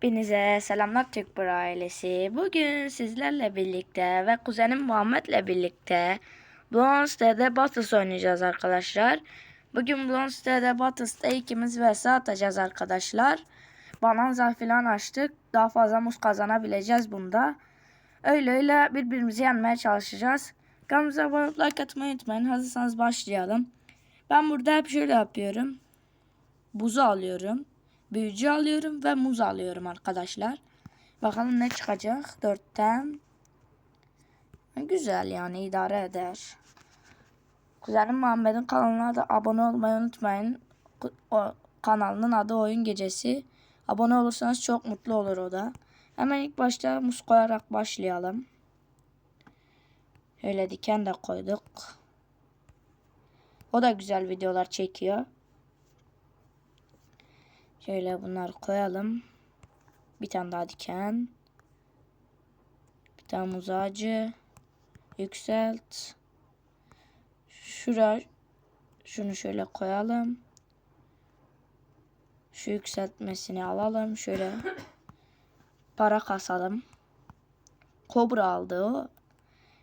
Hepinize selamlar Türk Bro ailesi. Bugün sizlerle birlikte ve kuzenim Muhammed'le birlikte Blonstead'de Battles oynayacağız arkadaşlar. Bugün Blonstead'de Battles'ta ikimiz vs atacağız arkadaşlar. Bananza falan açtık. Daha fazla muz kazanabileceğiz bunda. Öyle öyle birbirimizi yenmeye çalışacağız. Kanalımıza abone like atmayı unutmayın. Hazırsanız başlayalım. Ben burada hep şöyle yapıyorum. Buzu alıyorum. Büyücü alıyorum ve muz alıyorum arkadaşlar. Bakalım ne çıkacak. Dörtten. Güzel yani idare eder. Kuzenim Muhammed'in kanalına da abone olmayı unutmayın. O kanalının adı Oyun Gecesi. Abone olursanız çok mutlu olur o da. Hemen ilk başta muz koyarak başlayalım. Öyle diken de koyduk. O da güzel videolar çekiyor. Şöyle bunları koyalım. Bir tane daha diken. Bir tane muz ağacı. Yükselt. Şura şunu şöyle koyalım. Şu yükseltmesini alalım. Şöyle para kasalım. Kobra aldı o.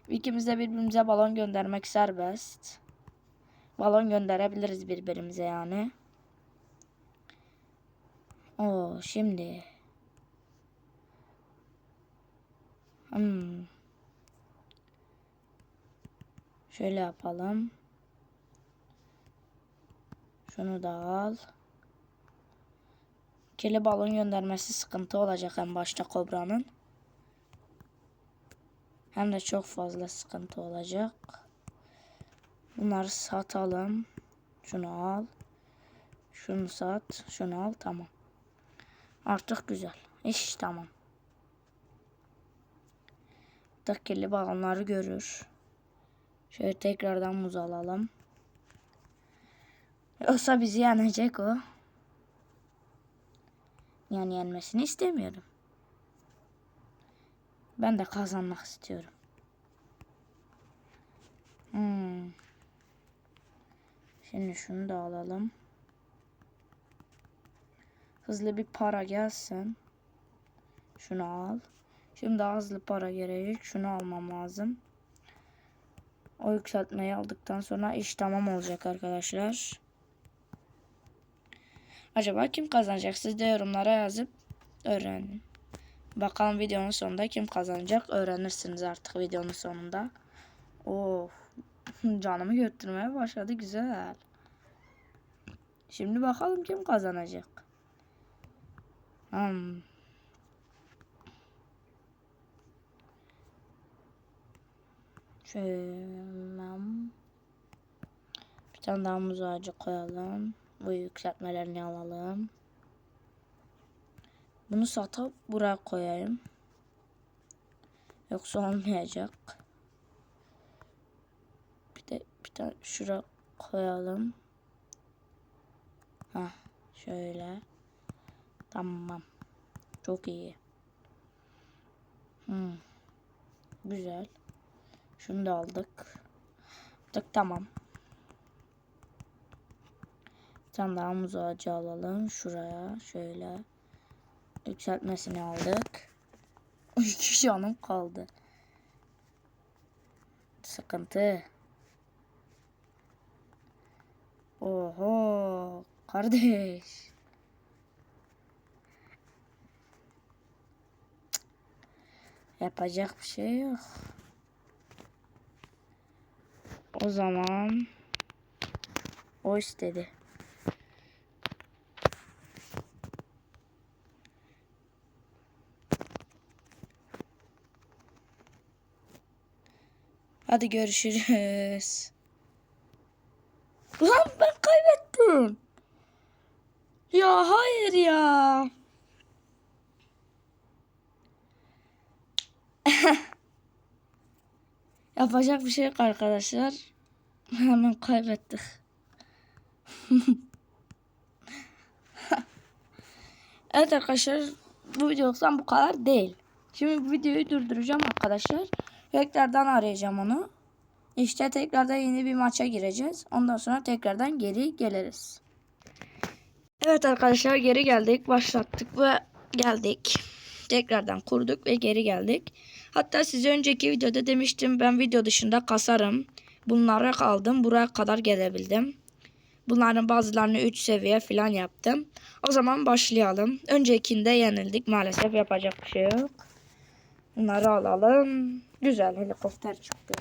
İkimiz de birbirimize balon göndermek serbest. Balon gönderebiliriz birbirimize yani. O şimdi. Hmm. Şöyle yapalım. Şunu da al. Kili balon göndermesi sıkıntı olacak en başta kobranın. Hem de çok fazla sıkıntı olacak. Bunları satalım. Şunu al. Şunu sat. Şunu al. Tamam. Artık güzel. İş tamam. Dakikeli balonları görür. Şöyle tekrardan muz alalım. Yoksa bizi yenecek o. Yani yenmesini istemiyorum. Ben de kazanmak istiyorum. Hmm. Şimdi şunu da alalım. Hızlı bir para gelsin. Şunu al. Şimdi daha hızlı para gelecek. Şunu almam lazım. O yükseltmeyi aldıktan sonra iş tamam olacak arkadaşlar. Acaba kim kazanacak? Siz de yorumlara yazıp öğrenin. Bakalım videonun sonunda kim kazanacak öğrenirsiniz artık videonun sonunda. Of canımı götürmeye başladı güzel. Şimdi bakalım kim kazanacak. Hmm. Şöyle. Bir tane daha muz ağacı koyalım. Bu yükseltmelerini alalım. Bunu satıp buraya koyayım. Yoksa olmayacak. Bir de bir tane şuraya koyalım. Ha, şöyle. Tamam. Çok iyi. Hmm. Güzel. Şunu da aldık. Aldık tamam. Bir tane daha muz ağacı alalım. Şuraya şöyle. Yükseltmesini aldık. İki canım kaldı. Sıkıntı. Oho. Kardeş. Yapacak bir şey yok. O zaman o istedi. Hadi görüşürüz. Lan ben kaybettim. Ya hayır ya. Yapacak bir şey yok arkadaşlar. Hemen kaybettik. evet arkadaşlar bu videodan bu kadar değil. Şimdi bu videoyu durduracağım arkadaşlar. Tekrardan arayacağım onu. İşte tekrardan yeni bir maça gireceğiz. Ondan sonra tekrardan geri geliriz. Evet arkadaşlar geri geldik. Başlattık ve geldik. Tekrardan kurduk ve geri geldik. Hatta size önceki videoda demiştim ben video dışında kasarım. Bunlara kaldım. Buraya kadar gelebildim. Bunların bazılarını 3 seviye falan yaptım. O zaman başlayalım. Öncekinde yenildik. Maalesef yapacak bir şey yok. Bunları alalım. Güzel helikopter çıktı.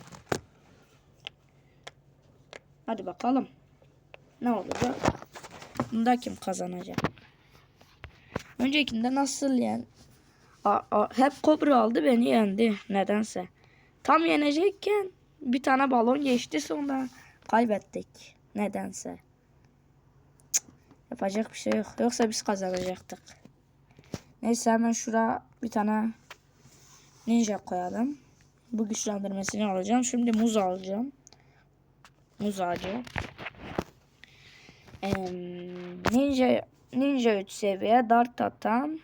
Hadi bakalım. Ne olacak? Bunda kim kazanacak? Öncekinde nasıl yen? A, a, hep kobra aldı beni yendi nedense. Tam yenecekken bir tane balon geçti sonra kaybettik nedense. Cık, yapacak bir şey yok. Yoksa biz kazanacaktık. Neyse hemen şuraya bir tane ninja koyalım. Bu güçlendirmesini alacağım. Şimdi muz alacağım. Muz ağacı. Em, ninja ninja 3 seviye, dart atan,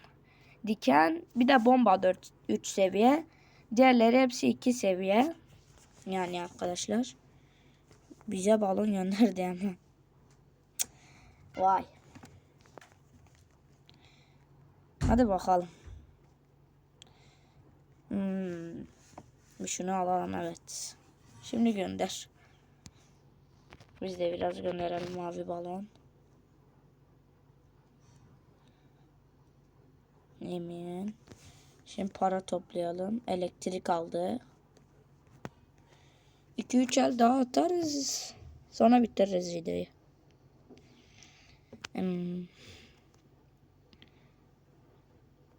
diken, bir de bomba 4 3 seviye. Diğerleri hepsi 2 seviye. Yani arkadaşlar. Bize balon gönderdi hemen. Vay. Hadi bakalım. Hmm. Şunu alalım evet. Şimdi gönder. Biz de biraz gönderelim mavi balon. Emin. Şimdi para toplayalım. Elektrik aldı. 2-3 el daha atarız. Sonra bitiririz videoyu. Hmm.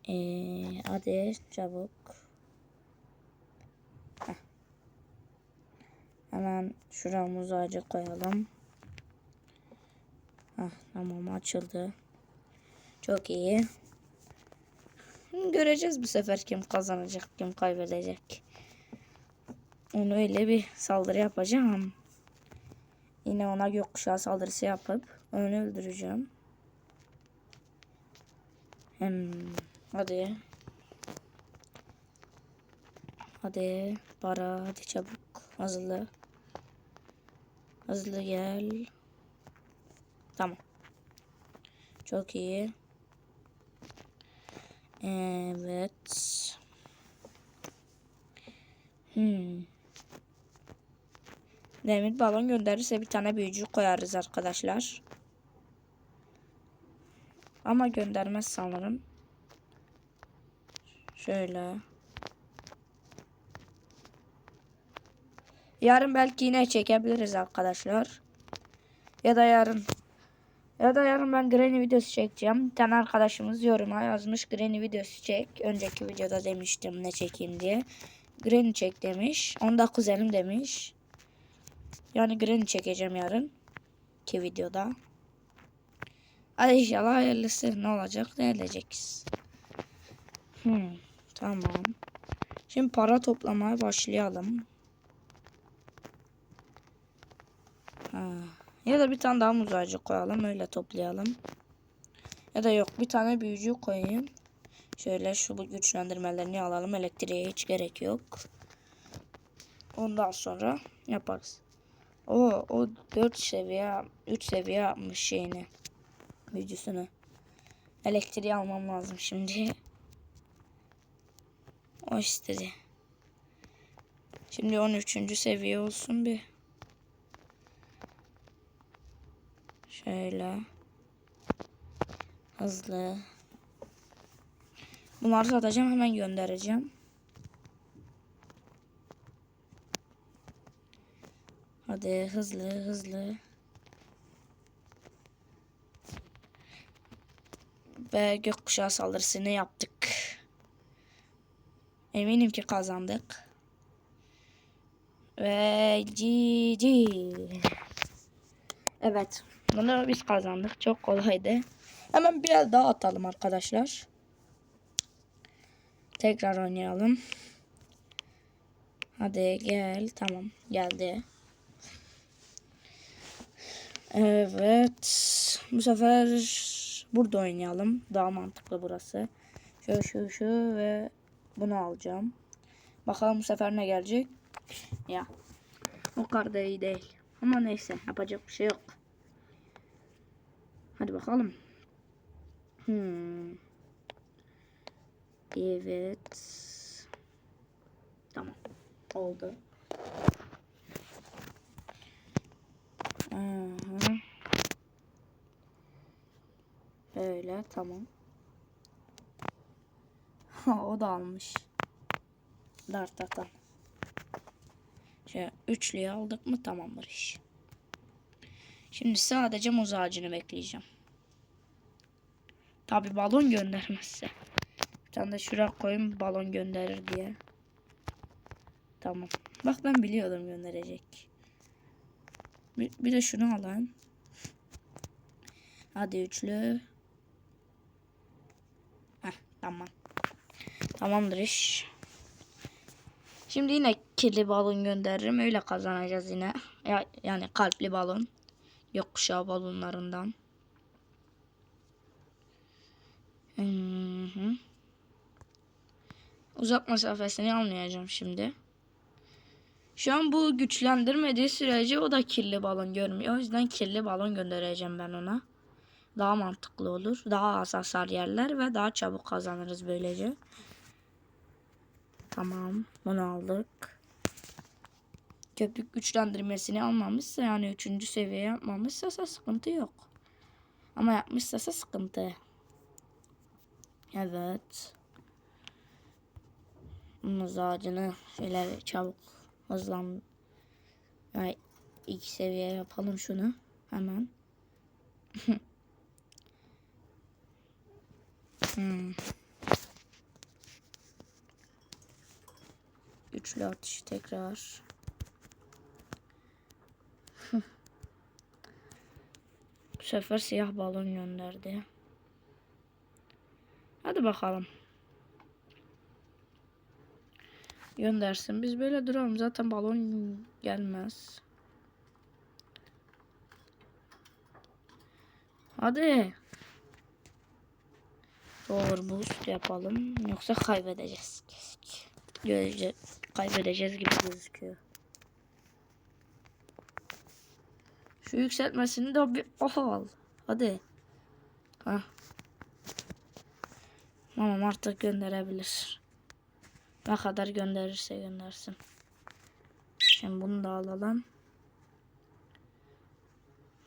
Ee, hadi çabuk. Heh. Hemen şuraya muz ağacı koyalım. Heh, tamam açıldı. Çok iyi. Göreceğiz bu sefer kim kazanacak, kim kaybedecek. Onu öyle bir saldırı yapacağım. Yine ona gökkuşağı saldırısı yapıp onu öldüreceğim. Hem hadi. Hadi para hadi çabuk hızlı. Hızlı gel. Tamam. Çok iyi. Evet. Hmm. Demir balon gönderirse bir tane büyücü koyarız arkadaşlar. Ama göndermez sanırım. Şöyle. Yarın belki yine çekebiliriz arkadaşlar. Ya da yarın ya da yarın ben Granny videosu çekeceğim. Bir tane arkadaşımız yoruma yazmış Granny videosu çek. Önceki videoda demiştim ne çekeyim diye. Granny çek demiş. Onu da kuzenim demiş. Yani Granny çekeceğim yarın. Ki videoda. Hadi inşallah hayırlısı ne olacak ne edeceğiz. Hmm, tamam. Şimdi para toplamaya başlayalım. Ha. Ya da bir tane daha muz koyalım. Öyle toplayalım. Ya da yok. Bir tane büyücü koyayım. Şöyle şu güçlendirmelerini alalım. Elektriğe hiç gerek yok. Ondan sonra yaparız. O o 4 seviye 3 seviye yapmış şeyini. Büyücüsünü. Elektriği almam lazım şimdi. O istedi. Şimdi 13. seviye olsun bir. Şöyle. Hızlı. Bunları satacağım hemen göndereceğim. Hadi hızlı hızlı. Ve gökkuşağı saldırısını yaptık. Eminim ki kazandık. Ve GG. Evet. Bunu biz kazandık. Çok kolaydı. Hemen biraz daha atalım arkadaşlar. Tekrar oynayalım. Hadi gel. Tamam. Geldi. Evet. Bu sefer burada oynayalım. Daha mantıklı burası. Şu şu şu ve bunu alacağım. Bakalım bu sefer ne gelecek. Ya. O kadar da iyi değil. Ama neyse yapacak bir şey yok. Hadi bakalım. Hmm. Evet. Tamam. Oldu. Hı. Böyle tamam. o da almış. Dart atan. Şöyle üçlüyü aldık mı tamamdır iş. Şimdi sadece muz ağacını bekleyeceğim. Tabi balon göndermezse. Bir tane de şuraya koyayım balon gönderir diye. Tamam. Bak ben biliyordum gönderecek. Bir, bir de şunu alayım. Hadi üçlü. Heh, tamam. Tamamdır iş. Şimdi yine kirli balon gönderirim. Öyle kazanacağız yine. Ya, yani kalpli balon. Yokkuşağı balonlarından. Uzak mesafesini almayacağım şimdi. Şu an bu güçlendirmediği sürece o da kirli balon görmüyor. O yüzden kirli balon göndereceğim ben ona. Daha mantıklı olur. Daha az hasar yerler ve daha çabuk kazanırız böylece. Tamam. Bunu aldık. Köpük güçlendirmesini almamışsa yani 3. seviye yapmamışsa sıkıntı yok. Ama yapmışsa sıkıntı. Evet. Muz ağacını şöyle çabuk hızlan. Yani iki seviye yapalım şunu. Hemen. hmm. Üçlü atış tekrar. Bu sefer siyah balon gönderdi. Hadi bakalım. Göndersin. Biz böyle duralım. Zaten balon gelmez. Hadi. Doğru boost yapalım. Yoksa kaybedeceğiz. Görece kaybedeceğiz gibi gözüküyor. Şu yükseltmesini de bir oha al. Hadi. Hah. Tamam artık gönderebilir. Ne kadar gönderirse göndersin. Şimdi bunu da alalım.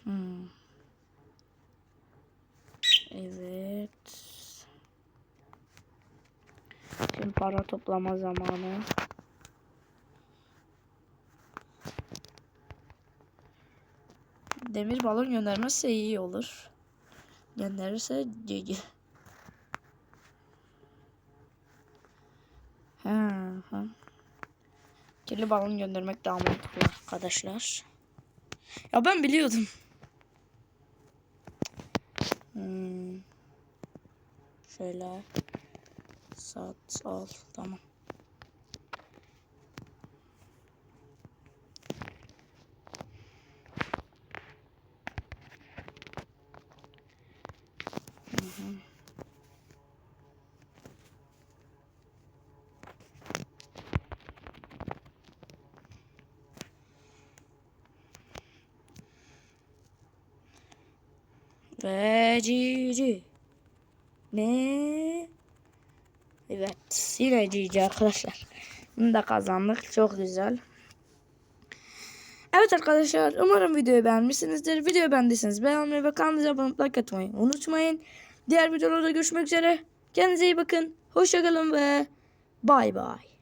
Hmm. Evet. Şimdi para toplama zamanı. Demir balon göndermezse iyi olur. Gönderirse GG. Ha, ha. Kirli balon göndermek daha mantıklı arkadaşlar. Ya ben biliyordum. Hmm. Şöyle. Sat al. Tamam. Ve GG. Ne? Evet. Yine GG arkadaşlar. Bunu da kazandık. Çok güzel. Evet arkadaşlar. Umarım videoyu beğenmişsinizdir. Videoyu beğendiyseniz beğenmeyi ve kanalımıza abone olmayı like atmayı unutmayın. Diğer videolarda görüşmek üzere. Kendinize iyi bakın. Hoşçakalın ve bay bay.